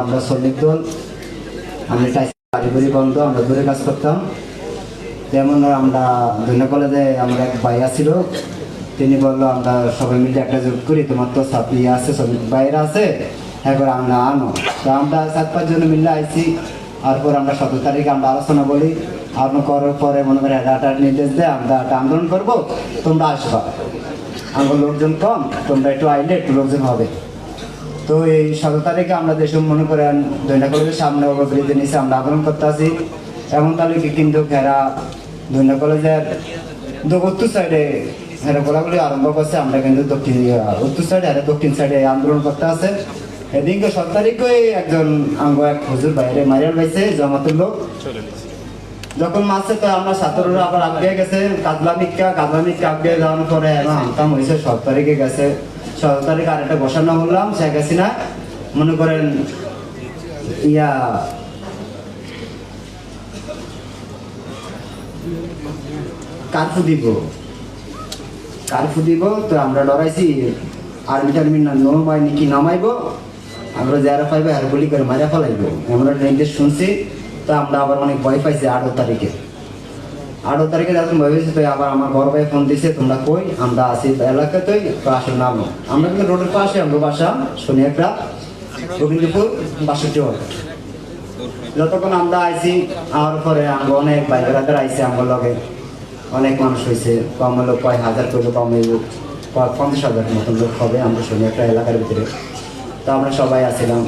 আমরা শ্রমিক দল, আমি কারিগরি বন্ধ, আমরা দূরে কাজ করতাম। যেমন আমরা ধন্য কলেজে আমার এক ভাই আছিল, তিনি বলল, আমরা সবাই মিলে একটা জোট করি, তোমার তো সাথী আছে, শ্রমিক বাইরে আছে করে আমরা আনো। তো আমরা সাত পাঁচ জন মিলে আইছি, তারপর আমরা সতেরো তারিখে আমরা আলোচনা বলি আলোচনা করার পরে মনে করে ডাটার নির্দেশ দেয়, আমরা একটা আন্দোলন করব, তোমরা আসবা। আমার লোকজন কম, তোমরা একটু আইলে একটু লোকজন হবে। তো এই সতেরো তারিখে আমরা যেসব মনে করেন দৈনা কলেজের সামনে ব্রিজের নিচে আমরা আন্দোলন করতে আছি এমন তালিকে কিন্তু এরা দৈনা কলেজের উত্তর সাইডে এরা গোলাগুলি আরম্ভ করছে, আমরা কিন্তু দক্ষিণ উত্তর সাইডে এরা দক্ষিণ সাইডে আন্দোলন করতে আছে এদিনকে সতেরো তারিখে একজন আঙ্গ এক হুজুর বাইরে মারিয়াল পাইছে জমাতের লোক। যখন মাসে তো আমরা ছাত্ররা আবার আগে গেছে। কাদলা মিক্কা কাদলা মিক্কা আগে যাওয়ার পরে আনতাম হয়েছে সব তারিখে গেছে। সতেরো তারিখে আরেকটা বসানো হলাম, শেখ হাসিনা মনে করেন ইয়া কারফু দিব। কারফু দিব, তো আমরা ডরাইছি আর্মি টার্মি না নমাইনি কি নামাইবো আমরা যারা পাইবো আর গুলি করে মারা ফেলাইবো। আমরা শুনছি, তো আমরা আবার অনেক ভয় পাইছি আঠারো তারিখে। আঠারো তারিখে যখন ভয় পেয়েছি তো আবার আমার বড় ভাই ফোন দিছে, তোমরা কই? আমরা আছি এলাকাতেই, তো আসো নামো আমরা কিন্তু রোডের পাশে, আমরা বাসা শুনি একটা গোবিন্দপুর বাষট্টি যতক্ষণ আমরা আইছি আমার পরে আমরা অনেক বেড়াদের আইছি আমার লগে অনেক মানুষ হয়েছে কম হলো কয় হাজার করল কম কয় পঞ্চাশ হাজার মতন লোক হবে আমরা শুনি একটা এলাকার ভিতরে। তো আমরা সবাই আসছিলাম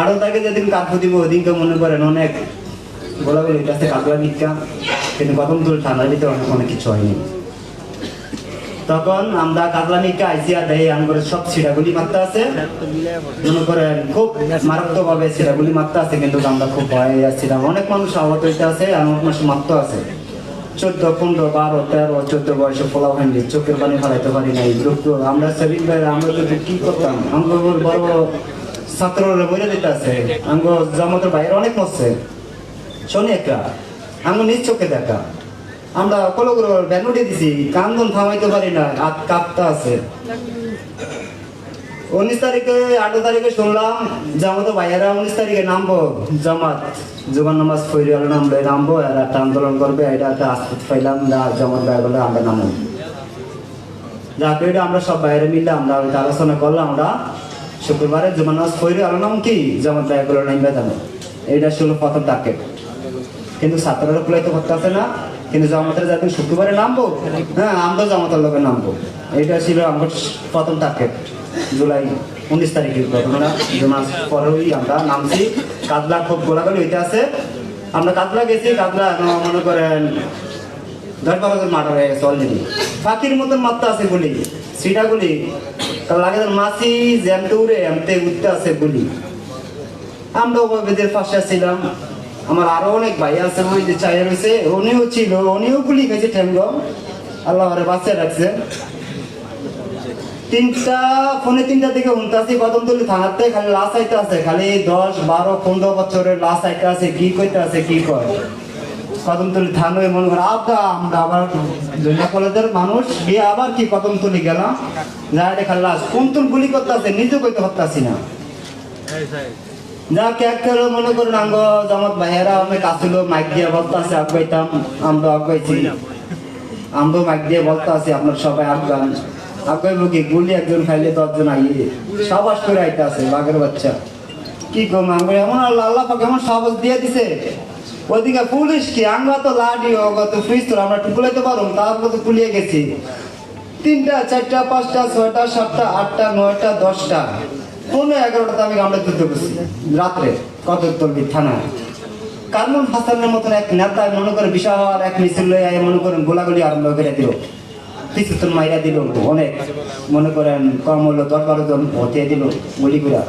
আরও তাকে যেদিন কাকু দিব, ওদিনকে মনে করেন অনেক গোলাগুলির কাছে কাকুয়া নিকা কিন্তু কদম তুল ঠান্ডার ভিতরে অনেক অনেক কিছু হয়নি। তখন আমরা কাতলা নিকা আইসিয়া দেয় আমার সব ছিড়াগুলি মারতে আছে। মনে করেন খুব মারাত্মক ভাবে ছিড়াগুলি মারতে আছে, কিন্তু আমরা খুব ভয়ে যাচ্ছিলাম অনেক মানুষ আহত হইতে আছে আর অনেক মানুষ মারতে আছে। চোদ্দ, পনেরো, বারো, তেরো, চোদ্দ বয়সে পোলা হয়নি চোখের পানি ফেলাইতে পারি নাই আমরা সেভিং ভাই, আমরা যদি কি করতাম? আমরা বড় ছাত্ররা বইরে দিতে আছে। আমরা জামাতের বাইরে অনেক মরছে। শোনি একটা আমি নিজ চোখে দেখা। আমরা কলো করে ব্যানুটি দিছি, কান্দন থামাইতে পারি না, হাত কাঁপতে আছে। উনিশ তারিখে, আঠারো তারিখে শুনলাম, জামাতো ভাইয়েরা উনিশ তারিখে নামবো। জামাত জোগান নামাজ ফৈরি আলো নামবে নামবো, এরা একটা আন্দোলন করবে, এটা একটা আস্পত পাইলাম জামাত ভাই বলে আমরা নামো যা এটা আমরা সব বাইরে মিললে আমরা আলোচনা করলাম, আমরা শুক্রবারে জোগান নামাজ ফৈরি আলো নাম কি? জামাত ভাই বলে নামবে জানো এইটা ছিল প্রথম টার্গেট কিন্তু ছাত্ররা কুলাইতে পারতেছে না। কিন্তু জামাতের যাতে শুক্রবারে নামবো? হ্যাঁ আমরাও জামাতের লোকে নামবো। এটা ছিল আমার প্রথম টার্গেট জুলাই উনিশ তারিখের ঘটনা। দু মাস পরেই আমরা নামছি। কাতলা খুব গোলাগুলি হইতে আছে। আমরা কাতলা গেছি, কাতলা মনে করেন দশ বারো জন মার্ডার হয়ে গেছে অলরেডি ফাঁকির মতন মাত্রা আছে গুলি সিটা গুলি। লাগে মাছি জ্যামতে উড়ে, এমতে উঠতে আছে গুলি। আমরা ওদের পাশে ছিলাম আমার আরও অনেক ভাই আছে, ওই যে চাই রয়েছে উনিও ছিল, উনিও গুলি খেয়েছে ঠেঙ্গ। আল্লাহ আরে বাঁচিয়ে রাখছে। তিনটা, ফোনে তিনটা দিকে উনতাছি কদমতলি থানাতে খালি লাশ আইতে আছে, খালি দশ, বারো, পনেরো বছরের লাশ আইতে আছে, কি কইতে আছে, কি কয়? কদমতলি থানায় মনে করে, আবদা, আমরা আবার দুনিয়া কলেজের মানুষ, গিয়ে আবার কি কদমতলি গেলাম? যাই খালি লাশ কোন তুল গুলি করতে আছে নিজে কইতে পারতাছি না। যা ক্যাক করে মনে করুন আঙ্গ জামাত ভাইয়েরা অনেক আসিল মাইক দিয়ে বলতে আছে আগাইতাম আমরা আগাইছি আমরা মাইক দিয়ে বলতে আছি, আপনার সবাই আফগান। আগাইব কি, গুলি একজন খাইলে দশজন আইয়ে সাবাস করে আইতে আছে, বাঘের বাচ্চা। কি কম আঙ্গ এমন আল্লাহ আল্লাহ পাক এমন সাবাস দিয়ে দিছে। ওইদিকে পুলিশ কি, আঙ্গা তো লাডি অগত ফ্রিজ তো আমরা টুকুলাইতে পারো তারপর তো কুলিয়ে গেছি। তিনটা, চারটা, পাঁচটা, ছয়টা, সাতটা, আটটা, নয়টা, দশটা। পনেরো এগারোটাতে আমি আমরা যুদ্ধ করছি। রাত্রে কত তলবি থানায়। কারমুল হাসানের মতন এক নেতা মনে করে বিশাল এক মিছিল লয়ে মনে করেন গোলাগুলি আরম্ভ করে দিল। পিছুতন মাইরা দিল অনেক। মনে করেন কম হলো দশ বারো জন হতে দিল গুলি গুলা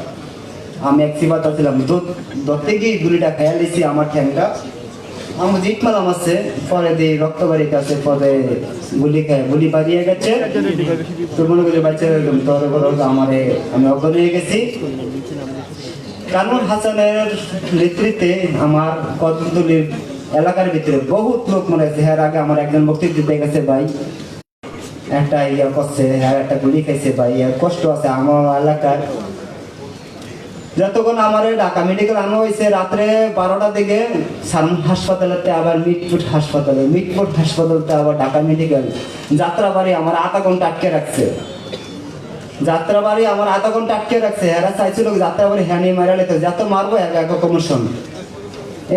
আমি এক সিবাত ছিলাম ধরতে গিয়ে গুলিটা খেয়াল দিছি আমার ঠ্যাংটা। আমার জিট মালাম আছে, পরে দিয়ে রক্ত বাড়িতে পরে গুলি খায়, গুলি বাড়িয়ে গেছে। তো মনে করি বাচ্চা তোর আমারে, আমি অজ্ঞান হয়ে গেছি। কানুন হাসানের নেতৃত্বে আমার কদমতলির এলাকার ভিতরে বহুত লোক মনে আছে এর আগে আমার একজন বক্তব্য দিতে গেছে ভাই। একটা ইয়া করছে হ্যাঁ একটা গুলি খাইছে ভাই কষ্ট আছে। আমার এলাকার যতক্ষণ আমার ঢাকা মেডিকেল আনা হয়েছে, রাত্রে বারোটার দিকে সারম হাসপাতালেতে, আবার মিটফুট হাসপাতালে, মিটফুট হাসপাতালতে আবার ঢাকা মেডিকেল যাত্রাবাড়ি আমার আধা ঘণ্টা আটকে রাখছে। যাত্রাবাড়ি আমার আধা ঘণ্টা আটকে রাখছে। এরা চাইছিল যাত্রাবাড়ি হ্যানি মারা লেতে যত মারবো, এক এক কমিশন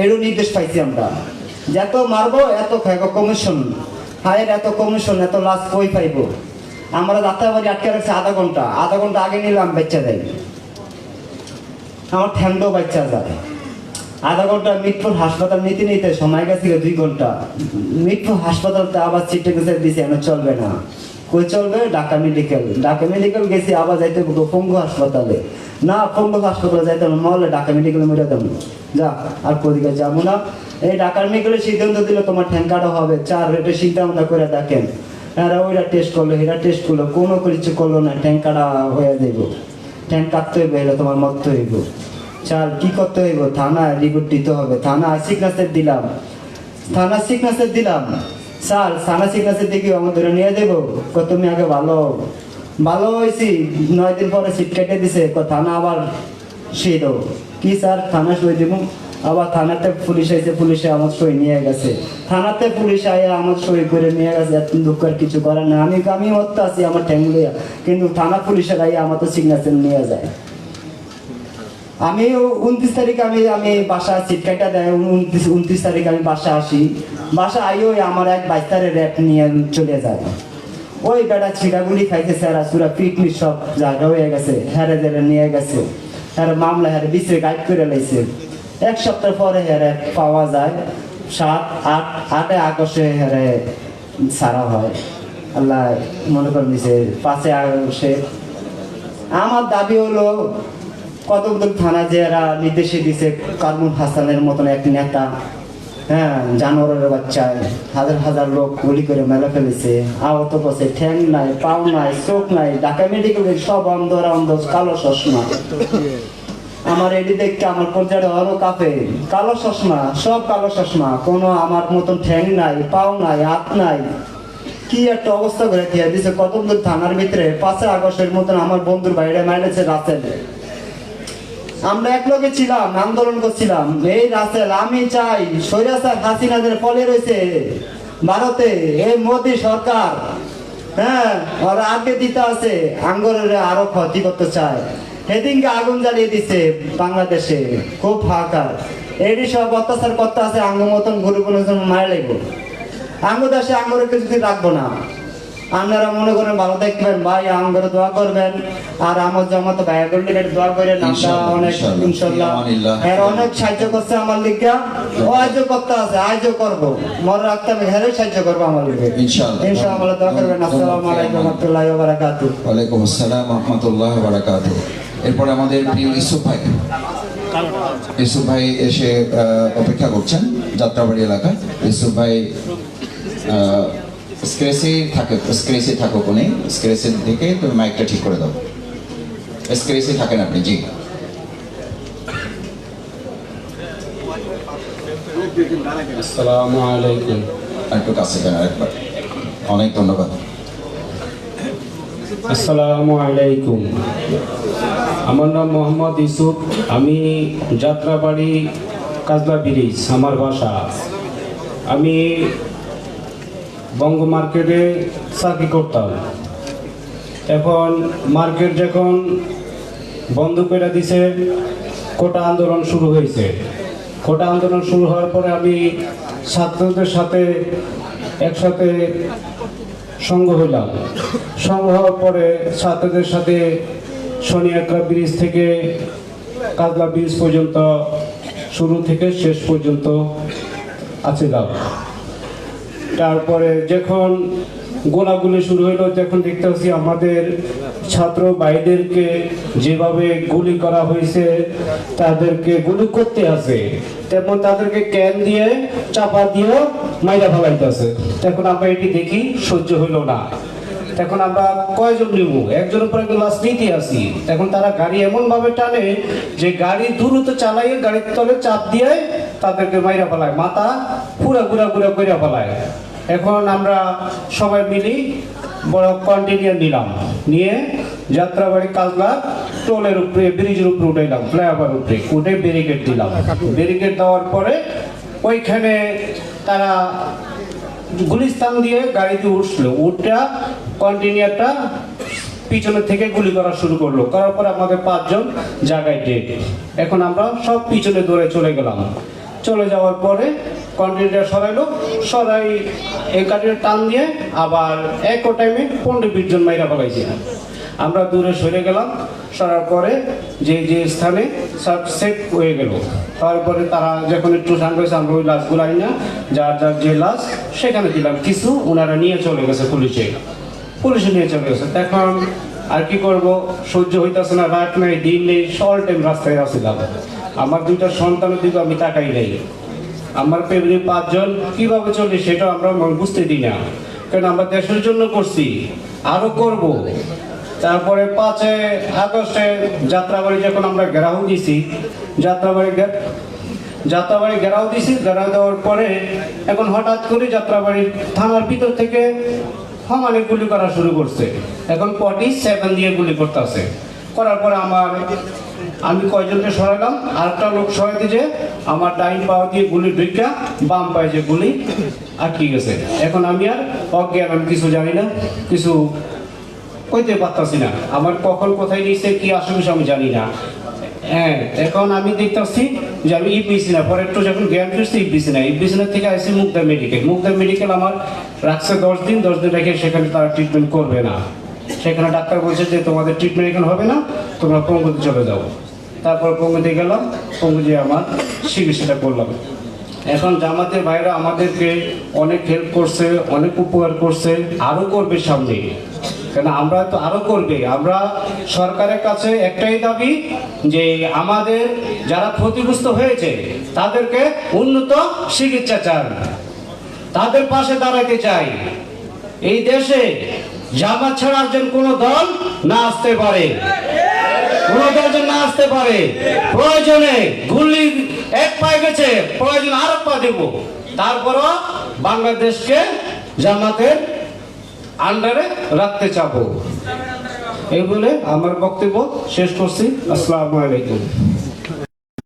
এরও নির্দেশ পাইছি আমরা। যত মারবো, এত এক কমিশন হায়ের এত কমিশন এত লাশ কই পাইবো? আমরা যাত্রাবাড়ি আটকে রাখছে আধা ঘণ্টা। আধা ঘণ্টা আগে নিলাম, বেচা দেয়। আমার ঠ্যান্ডও বাচ্চা যায় আধা ঘণ্টা মিটপুর হাসপাতাল নিতে নিতে সময় গেছে দুই ঘণ্টা। মিটপুর হাসপাতালতে আবার সিটে গেছে দিছে এখন চলবে না। কই চলবে? ঢাকা মেডিকেল। ঢাকা মেডিকেল গেছি, আবার যাইতে হবে পঙ্গু হাসপাতালে। না, পঙ্গু হাসপাতালে যাইতে হবে মহলে ঢাকা মেডিকেলে মেরে দেবো যা, আর কোদিকে যাব না। এই ঢাকা মেডিকেলের সিদ্ধান্ত দিলে, তোমার ঠ্যাঙ্কাটা হবে। চার রেটে ভাবনা করে দেখেন। এরা ওইটা টেস্ট করল, এরা টেস্ট করল, কোনো কিছু করল না ট্যাঙ্কাটা হয়ে যাইব। ট্যাঙ্ক কাটতে হইবে এটা তোমার মরতে হইব। চাল কি করতে হইব? থানা রিপোর্ট দিতে হবে। থানা সিগনেচার দিলাম। থানা সিগনেচার দিলাম। স্যার থানা সিগনেচার দেখি আমার ধরে নিয়ে দেবো তুমি আগে ভালো ভালো হয়েছি নয় দিন পরে সিট কেটে দিছে। থানা আবার সই দেবো কি স্যার? থানা সই দিব? আবার থানাতে পুলিশ আইছে, পুলিশে আমার সই নিয়ে গেছে। থানাতে পুলিশ আইয়া আমার সই করে নিয়ে গেছে এত দুঃখের কিছু করার না আমি আমি মরতে আছি আমার ঠ্যাং কিন্তু থানা পুলিশের আইয়া আমার তো সিগনেচার নিয়ে যায়। আমি উনত্রিশ তারিখ আমি আমি বাসা সিটকাইটা দেয় উনত্রিশ উনত্রিশ তারিখ আমি বাসা আসি। বাসা আইও আমার এক বাইস্তারের র্যাপ নিয়ে চলে যায়। ওই বেটা ছিটাগুলি খাইছে স্যার সুরা, পিকনিক সব জায়গা হয়ে গেছে হ্যারে জেলে নিয়ে গেছে। হ্যাঁ মামলা হ্যাঁ বিশ্রে গাইড করে লাইছে। এক সপ্তাহ পরে হ্যারে পাওয়া যায়। সাত, আট, আটে আগস্টে হ্যারে সারা হয়। আল্লাহ মনে করে দিছে পাঁচে আগস্টে। আমার দাবি হলো কতগুলো থানা যে এরা নির্দেশে দিছে কার্বন হাসানের মতন এক নেতা হ্যাঁ জানোয়ারের বাচ্চায় হাজার হাজার লোক গুলি করে মেলে ফেলেছে। আহত করছে ঠ্যাং নাই, পাও নাই, চোখ নাই, ঢাকা মেডিকেল সব অন্ধ অন্ধ, কালো চশমা। আমার এটি দেখতে আমার পর্যায়ে আরও কাপে। কালো চশমা, সব কালো চশমা। কোনো আমার মতন ঠ্যাং নাই, পাও নাই, হাত নাই। কি একটা অবস্থা করে দিয়ে দিছে। কতগুলো থানার ভিতরে পাঁচই আগস্টের মতন আমার বন্ধুর বাইরে মাইলেছে রাসেল আমরা এক লগে ছিলাম, আন্দোলন করছিলাম। এই রাসেল, আমি চাই সৈরাসার হাসিনাদের ফলে রয়েছে ভারতে। এই মোদি সরকার হ্যাঁ আগে দিতে আছে, আঙ্গরের আরও ক্ষতি করতে চায়। সেদিনকে আগুন জ্বালিয়ে দিছে বাংলাদেশে। খুব হাহাকার এটি সব অত্যাচার করতে আছে আঙ্গ মতন ঘুরে কোনো মারা লাগবো আঙ্গ দেশে আঙ্গরে কিছু রাখব না। আপনারা মনে করেন ভালো দেখবেন ভাই আঙ্গরে দোয়া করবেন। আর আমার জমাতো ভাইয়া করলে দোয়া করেন আমরা অনেক ইনশাল্লাহ এর অনেক সাহায্য করছে আমার লিগা। ও আজও করতে আছে আজও করব। মনে রাখতে হবে হেরে সাহায্য করব আমার লিগে। ইনশাআল্লাহ। ইনশাআল্লাহ দোয়া করবেন। আসসালামু আলাইকুম রহমতুল্লাহ বারাকাতু ওয়ালাইকুম আসসালাম রহমতুল্লাহ বারাকাত এরপরে আমাদের প্রিয় ইসুফ ভাই। ইসুফ ভাই এসে অপেক্ষা করছেন যাত্রাবাড়ি এলাকায়। ইসুফ ভাই স্ক্রেসে থাকে স্ক্রেসে থাকো কোনে স্ক্রেসের দিকে তুমি মাইকটা ঠিক করে দাও। স্ক্রেসে থাকেন আপনি জি। আসসালামু আলাইকুম। একটু কাছে দেন আরেকবার অনেক ধন্যবাদ। আসসালামু আলাইকুম। আমার নাম মোহাম্মদ ইউসুফ। আমি যাত্রাবাড়ি কাজলা ব্রিজ, আমার বাসা। আমি বঙ্গ মার্কেটে চাকরি করতাম। এখন মার্কেট যখন বন্ধ করে দিছে, কোটা আন্দোলন শুরু হয়েছে। কোটা আন্দোলন শুরু হওয়ার পরে আমি ছাত্রদের সাথে একসাথে সঙ্গ হইলাম। হওয়ার পরে ছাত্রদের সাথে শনিয়াকড়া ব্রিজ থেকে কাজলা ব্রিজ পর্যন্ত, শুরু থেকে শেষ পর্যন্ত আছিলাম তারপরে যখন গোলাগুলি শুরু হইল তখন দেখতে পাচ্ছি আমাদের ছাত্র ভাইদেরকে যেভাবে গুলি করা হয়েছে, তাদেরকে গুলি করতে আছে, তেমন তাদেরকে ক্যান দিয়ে, চাপা দিয়ে মাইরা ফেলাইতেছে তখন আমরা এটি দেখি, সহ্য হইল না। তখন আমরা কয়জন নিব? একজনের পর একজন লাশ নিতে আসি এখন তারা গাড়ি এমন ভাবে টানে যে গাড়ি দ্রুত চালাইয়ে গাড়ির তলে চাপ দিয়ে তাদেরকে মাইরা ফেলায়। মাথা পুরা পুরা পুরা করে ফেলায়। এখন আমরা সবাই মিলি বড় কন্টিনিউ নিলাম। নিয়ে যাত্রাবাড়ি কাজলা টোলের উপরে, ব্রিজের উপরে উঠাইলাম, ফ্লাইওভার উপরে। উঠে ব্যারিকেড দিলাম। ব্যারিকেড দেওয়ার পরে ওইখানে তারা গুলিস্তান দিয়ে গাড়িতে উঠল। উঠটা কন্টিনিউটা পিছনে থেকে গুলি করা শুরু করল। করার পরে আমাদের পাঁচজন জায়গায় ডেট এখন আমরা সব পিছনে দৌড়ে চলে গেলাম। চলে যাওয়ার পরে কন্টিনিউটা সরাইলো। সরাই এই কাটিটা টান দিয়ে আবার এক টাইমে পনেরো বিশ জন মাইরা ফেলাইছি আমরা দূরে সরে গেলাম। সরার পরে যে যে স্থানে সব সেট হয়ে গেল। তারপরে তারা যখন একটু শান্ত হয়েছে, আমরা ওই লাশগুলো আনি না যার যার যে লাশ সেখানে দিলাম। কিছু ওনারা নিয়ে চলে গেছে পুলিশে। পুলিশে নিয়ে চলে গেছে এখন আর কি করব? সহ্য হইতেছে না, রাত নেই, দিন নেই সল টাইম রাস্তায় আসছিলাম আমার দুইটা সন্তানের দিকে আমি তাকাই নাই। আমার ফ্যামিলি পাঁচজন কীভাবে চলে সেটা আমরা বুঝতে দিই না। কারণ আমরা দেশের জন্য করছি, আরও করব। তারপরে পাঁচে আগস্টে যাত্রাবাড়ি যখন আমরা ঘেরাও দিছি, যাত্রাবাড়ি যাত্রাবাড়ি ঘেরাও দিছি, ঘেরাও দেওয়ার পরে এখন হঠাৎ করে যাত্রাবাড়ির থানার ভিতর থেকে সমানে গুলি করা শুরু করছে। এখন পটি সেভেন দিয়ে গুলি করতেছে। করার পরে আমার, আমি কয়জনকে সরালাম আরেকটা লোক সরাইতে যে আমার ডাইন পাওয়া দিয়ে গুলি ঢুকা বাম পায়ে যে গুলি আটকে গেছে। এখন আমি আর অজ্ঞান, আমি কিছু জানি না, কিছু কইতে পারতাছি না। আমার কখন কোথায় নিয়েছে কি আসলে আমি জানি না। হ্যাঁ এখন আমি দেখতেছি যে আমি ইপিসি না, পরে একটু যখন জ্ঞান ফিরছি, ইপিসি না। ইপিসি না থেকে আসছি মুগদা মেডিকেল। মুগদা মেডিকেল আমার রাখছে দশ দিন দশ দিন রেখে সেখানে তারা ট্রিটমেন্ট করবে না। সেখানে ডাক্তার বলছে যে, তোমাদের ট্রিটমেন্ট এখানে হবে না, তোমরা পঙ্গুতে চলে যাও। তারপর পঙ্গুতে গেলাম পঙ্গুতে আমার চিকিৎসাটা করলাম। এখন জামাতের ভাইরা আমাদেরকে অনেক হেল্প করছে, অনেক উপকার করছে আরও করবে সামনে। কেন, আমরা তো আরও করবে। আমরা সরকারের কাছে একটাই দাবি যে, আমাদের যারা ক্ষতিগ্রস্ত হয়েছে, তাদেরকে উন্নত চিকিৎসা চান। তাদের পাশে দাঁড়াতে চাই। এই দেশে জামাত ছাড়া একজন কোন দল না আসতে পারে। কোন দল না আসতে পারে। প্রয়োজনে গুলি এক পায়ে গেছে, প্রয়োজন আরও পা দেব। তারপরও বাংলাদেশকে জামাতের আন্ডারে রাখতে চাবো। এই বলে আমার বক্তব্য শেষ করছি। আসসালামু আলাইকুম।